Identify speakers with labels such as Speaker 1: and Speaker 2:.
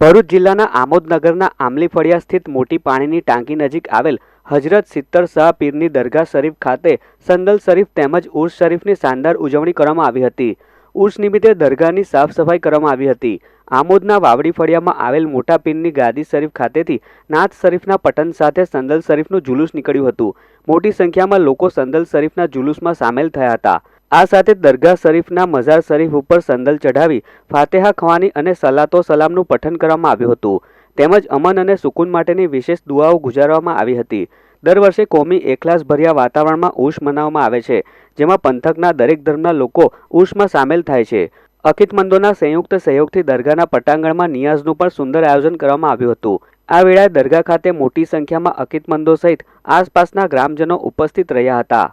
Speaker 1: ભરૂચ જિલ્લાના આમોદનગરના આમલી ફળિયા સ્થિત મોટી પાણીની ટાંકી નજીક આવેલ હજરત સિત્તર શાહ પીરની દરગાહ શરીફ ખાતે સંદલ શરીફ તેમજ ઉર્સ શરીફની શાનદાર ઉજવણી કરવામાં આવી હતી. ઉર્સ નિમિત્તે દરગાહની સાફ સફાઈ કરવામાં આવી હતી. આમોદના વાવડી ફળિયામાં આવેલ મોટા પીરની ગાદી શરીફ ખાતેથી નાથ શરીફના પટન સાથે સંદલ શરીફનું જુલુસ નીકળ્યું હતું. મોટી સંખ્યામાં લોકો સંદલ શરીફના જુલુસમાં સામેલ થયા હતા. આ સાથે દરગાહ શરીફના મઝાર શરીફ ઉપર સંદલ ચઢાવી ફાતેહા ખવાની અને સલાતો સલામનું પઠન કરવામાં આવ્યું હતું. તેમજ અમન અને સુકૂન માટેની વિશેષ દુઆઓ ગુજારવામાં આવી હતી. દર વર્ષે કોમી એકલાસ ભર્યા વાતાવરણમાં ઉર્ષ મનાવવામાં આવે છે, જેમાં પંથકના દરેક ધર્મના લોકો ઉર્ષમાં સામેલ થાય છે. અકિતમંદોના સંયુક્ત સહયોગથી દરગાહના પટાંગણમાં નિયાઝનું પણ સુંદર આયોજન કરવામાં આવ્યું હતું. આ વેળાએ દરગાહ ખાતે મોટી સંખ્યામાં અકિતમંદો સહિત આસપાસના ગ્રામજનો ઉપસ્થિત રહ્યા હતા.